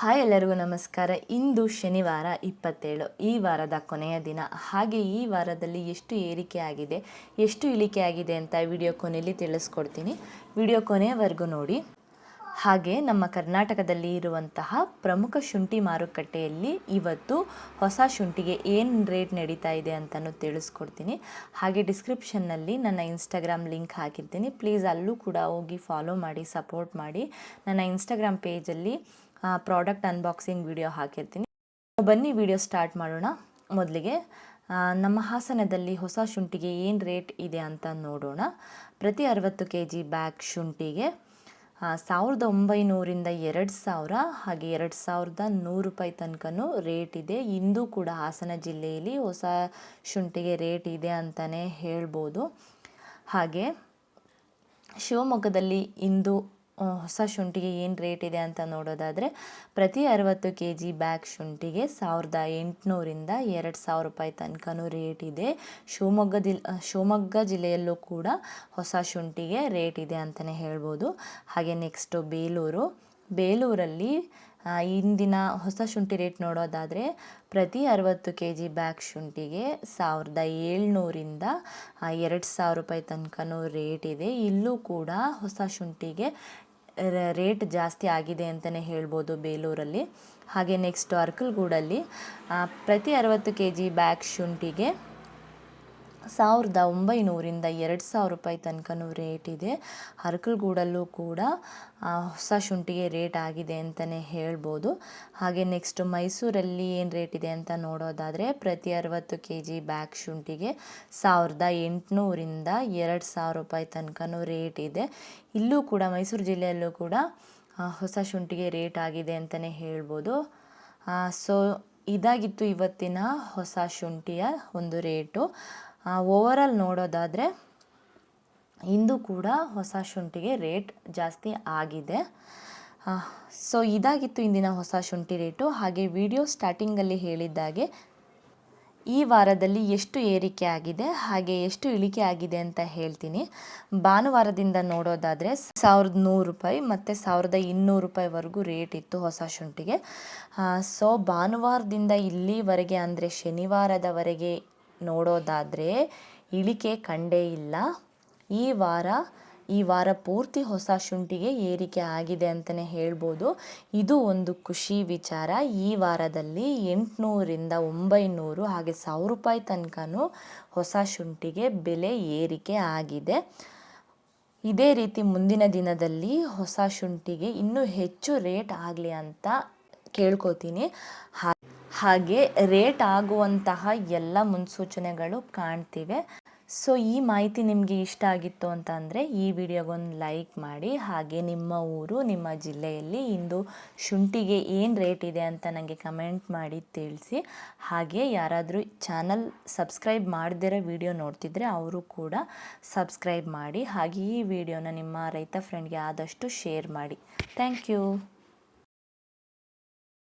Hi ಎಲ್ಲರಿಗೂ ನಮಸ್ಕಾರ. ಇಂದು ಶನಿವಾರ ಇಪ್ಪತ್ತೇಳು. ಈ ವಾರದ ಕೊನೆಯ ದಿನ. ಹಾಗೆ ಈ ವಾರದಲ್ಲಿ ಎಷ್ಟು ಏರಿಕೆ ಆಗಿದೆ, ಎಷ್ಟು ಇಳಿಕೆ ಆಗಿದೆ ಅಂತ ವಿಡಿಯೋ ಕೊನೆಯಲ್ಲಿ ತಿಳಿಸ್ಕೊಡ್ತೀನಿ. ವಿಡಿಯೋ ಕೊನೆಯವರೆಗೂ ನೋಡಿ. ಹಾಗೆ ನಮ್ಮ ಕರ್ನಾಟಕದಲ್ಲಿ ಇರುವಂತಹ ಪ್ರಮುಖ ಶುಂಠಿ ಮಾರುಕಟ್ಟೆಯಲ್ಲಿ ಇವತ್ತು ಹೊಸ ಶುಂಠಿಗೆ ಏನು ರೇಟ್ ನಡೀತಾ ಇದೆ ಅಂತಲೂ ತಿಳಿಸ್ಕೊಡ್ತೀನಿ. ಹಾಗೆ ಡಿಸ್ಕ್ರಿಪ್ಷನ್ನಲ್ಲಿ ನನ್ನ ಇನ್ಸ್ಟಾಗ್ರಾಮ್ ಲಿಂಕ್ ಹಾಕಿರ್ತೀನಿ. ಪ್ಲೀಸ್ ಅಲ್ಲೂ ಕೂಡ ಹೋಗಿ ಫಾಲೋ ಮಾಡಿ ಸಪೋರ್ಟ್ ಮಾಡಿ. ನನ್ನ ಇನ್ಸ್ಟಾಗ್ರಾಮ್ ಪೇಜಲ್ಲಿ ಪ್ರಾಡಕ್ಟ್ ಅನ್ಬಾಕ್ಸಿಂಗ್ ವಿಡಿಯೋ ಹಾಕಿರ್ತೀನಿ. ಬನ್ನಿ ವಿಡಿಯೋ ಸ್ಟಾರ್ಟ್ ಮಾಡೋಣ ಮೊದಲಿಗೆ. ನಮ್ಮ ಹಾಸನದಲ್ಲಿ ಹೊಸ ಶುಂಠಿಗೆ ಏನು ರೇಟ್ ಇದೆ ಅಂತ ನೋಡೋಣ. ಪ್ರತಿ ಅರವತ್ತು ಕೆ ಜಿ ಬ್ಯಾಗ್ ಶುಂಠಿಗೆ ಸಾವಿರದ ಒಂಬೈನೂರಿಂದ ಎರಡು ಸಾವಿರ, ಹಾಗೆ ಎರಡು ಸಾವಿರದ ನೂರು ರೂಪಾಯಿ ತನಕನೂ ರೇಟ್ ಇದೆ. ಇಂದು ಕೂಡ ಹಾಸನ ಜಿಲ್ಲೆಯಲ್ಲಿ ಹೊಸ ಶುಂಠಿಗೆ ರೇಟ್ ಇದೆ ಅಂತಲೇ ಹೇಳ್ಬೋದು. ಹಾಗೆ ಶಿವಮೊಗ್ಗದಲ್ಲಿ ಇಂದು ಹೊಸ ಶುಂಠಿಗೆ ಏನು ರೇಟ್ ಇದೆ ಅಂತ ನೋಡೋದಾದರೆ ಪ್ರತಿ ಅರವತ್ತು ಕೆ ಜಿ ಬ್ಯಾಗ್ ಶುಂಠಿಗೆ ಸಾವಿರದ ಎಂಟುನೂರಿಂದ ಎರಡು ಸಾವಿರ ರೂಪಾಯಿ ತನಕನೂ ರೇಟ್ ಇದೆ. ಶಿವಮೊಗ್ಗ ದಿಲ್ ಶಿವಮೊಗ್ಗ ಜಿಲ್ಲೆಯಲ್ಲೂ ಕೂಡ ಹೊಸ ಶುಂಠಿಗೆ ರೇಟ್ ಇದೆ ಅಂತಲೇ ಹೇಳ್ಬೋದು. ಹಾಗೆ ನೆಕ್ಸ್ಟು ಬೇಲೂರು. ಬೇಲೂರಲ್ಲಿ ಇಂದಿನ ಹೊಸ ಶುಂಠಿ ರೇಟ್ ನೋಡೋದಾದರೆ ಪ್ರತಿ ಅರವತ್ತು ಕೆ ಜಿ ಬ್ಯಾಗ್ ಶುಂಠಿಗೆ ಸಾವಿರದ ಏಳ್ನೂರಿಂದ ಎರಡು ಸಾವಿರ ರೂಪಾಯಿ ತನಕನೂ ರೇಟ್ ಇದೆ. ಇಲ್ಲೂ ಕೂಡ ಹೊಸ ಶುಂಠಿಗೆ ರೇಟ್ ಜಾಸ್ತಿ ಆಗಿದೆ ಅಂತಲೇ ಹೇಳ್ಬೋದು ಬೇಲೂರಲ್ಲಿ. ಹಾಗೆ ನೆಕ್ಸ್ಟ್ ಅರ್ಕಲ್ಗೂಡಲ್ಲಿ ಪ್ರತಿ ಅರವತ್ತು ಕೆ ಜಿ ಬ್ಯಾಗ್ ಶುಂಠಿಗೆ ಸಾವಿರದ ಒಂಬೈನೂರಿಂದ ಎರಡು ಸಾವಿರ ರೂಪಾಯಿ ತನಕನೂ ರೇಟ್ ಇದೆ. ಅರಕಲ್ಗೂಡಲ್ಲೂ ಕೂಡ ಹೊಸ ಶುಂಠಿಗೆ ರೇಟ್ ಆಗಿದೆ ಅಂತಲೇ ಹೇಳ್ಬೋದು. ಹಾಗೆ ನೆಕ್ಸ್ಟ್ ಮೈಸೂರಲ್ಲಿ ಏನು ರೇಟ್ ಇದೆ ಅಂತ ನೋಡೋದಾದರೆ, ಪ್ರತಿ ಅರವತ್ತು ಕೆ ಜಿ ಬ್ಯಾಗ್ ಶುಂಠಿಗೆ ಸಾವಿರದ ಎಂಟುನೂರಿಂದ ಎರಡು ಸಾವಿರ ರೂಪಾಯಿ ತನಕನೂ ರೇಟ್ ಇದೆ. ಇಲ್ಲೂ ಕೂಡ, ಮೈಸೂರು ಜಿಲ್ಲೆಯಲ್ಲೂ ಕೂಡ ಹೊಸ ಶುಂಠಿಗೆ ರೇಟ್ ಆಗಿದೆ ಅಂತಲೇ ಹೇಳ್ಬೋದು. ಸೊ, ಇದಾಗಿತ್ತು ಇವತ್ತಿನ ಹೊಸ ಶುಂಠಿಯ ಒಂದು ರೇಟು. ಓವರಾಲ್ ನೋಡೋದಾದರೆ ಇಂದು ಕೂಡ ಹೊಸ ಶುಂಠಿಗೆ ರೇಟ್ ಜಾಸ್ತಿ ಆಗಿದೆ. ಸೊ ಇದಾಗಿತ್ತು ಇಂದಿನ ಹೊಸ ಶುಂಠಿ ರೇಟು ಹಾಗೆ ವಿಡಿಯೋ ಸ್ಟಾರ್ಟಿಂಗಲ್ಲಿ ಹೇಳಿದ್ದಾಗೆ ಈ ವಾರದಲ್ಲಿ ಎಷ್ಟು ಏರಿಕೆ ಆಗಿದೆ, ಹಾಗೆ ಎಷ್ಟು ಇಳಿಕೆ ಆಗಿದೆ ಅಂತ ಹೇಳ್ತೀನಿ. ಭಾನುವಾರದಿಂದ ನೋಡೋದಾದರೆ ಸಾವಿರದ ನೂರು ರೂಪಾಯಿ ಮತ್ತು ಸಾವಿರದ ಇನ್ನೂರು ರೂಪಾಯಿವರೆಗೂ ರೇಟ್ ಇತ್ತು ಹೊಸ ಶುಂಠಿಗೆ. ಸೊ ಭಾನುವಾರದಿಂದ ಇಲ್ಲಿವರೆಗೆ ಅಂದರೆ ಶನಿವಾರದವರೆಗೆ ನೋಡೋದಾದರೆ ಇಳಿಕೆ ಕಂಡೇ ಇಲ್ಲ. ಈ ವಾರ ಈ ವಾರ ಪೂರ್ತಿ ಹೊಸ ಶುಂಠಿಗೆ ಏರಿಕೆ ಆಗಿದೆ ಅಂತಲೇ ಹೇಳ್ಬೋದು. ಇದು ಒಂದು ಖುಷಿ ವಿಚಾರ. ಈ ವಾರದಲ್ಲಿ ಎಂಟುನೂರಿಂದ ಒಂಬೈನೂರು ಹಾಗೆ ಸಾವಿರ ರೂಪಾಯಿ ತನಕನೂ ಹೊಸ ಶುಂಠಿಗೆ ಬೆಲೆ ಏರಿಕೆ ಆಗಿದೆ. ಇದೇ ರೀತಿ ಮುಂದಿನ ದಿನದಲ್ಲಿ ಹೊಸ ಶುಂಠಿಗೆ ಇನ್ನೂ ಹೆಚ್ಚು ರೇಟ್ ಆಗಲಿ ಅಂತ ಕೇಳ್ಕೊತೀನಿ. ಹಾಗೆ ರೇಟ್ ಆಗುವಂತಹ ಎಲ್ಲ ಮುನ್ಸೂಚನೆಗಳು ಕಾಣ್ತಿವೆ. ಸೊ ಈ ಮಾಹಿತಿ ನಿಮಗೆ ಇಷ್ಟ ಆಗಿತ್ತು ಅಂತ ಅಂದರೆ ಈ ವಿಡಿಯೋಗೊಂದು ಲೈಕ್ ಮಾಡಿ. ಹಾಗೆ ನಿಮ್ಮ ಊರು, ನಿಮ್ಮ ಜಿಲ್ಲೆಯಲ್ಲಿ ಇಂದು ಶುಂಠಿಗೆ ಏನು ರೇಟ್ ಇದೆ ಅಂತ ನನಗೆ ಕಮೆಂಟ್ ಮಾಡಿ ತಿಳಿಸಿ. ಹಾಗೆ ಯಾರಾದರೂ ಚಾನಲ್ ಸಬ್ಸ್ಕ್ರೈಬ್ ಮಾಡದಿರೋ ವಿಡಿಯೋ ನೋಡ್ತಿದ್ರೆ ಅವರು ಕೂಡ ಸಬ್ಸ್ಕ್ರೈಬ್ ಮಾಡಿ. ಹಾಗೆ ಈ ವಿಡಿಯೋನ ನಿಮ್ಮ ರೈತ ಫ್ರೆಂಡ್ಗೆ ಆದಷ್ಟು ಶೇರ್ ಮಾಡಿ. Thank you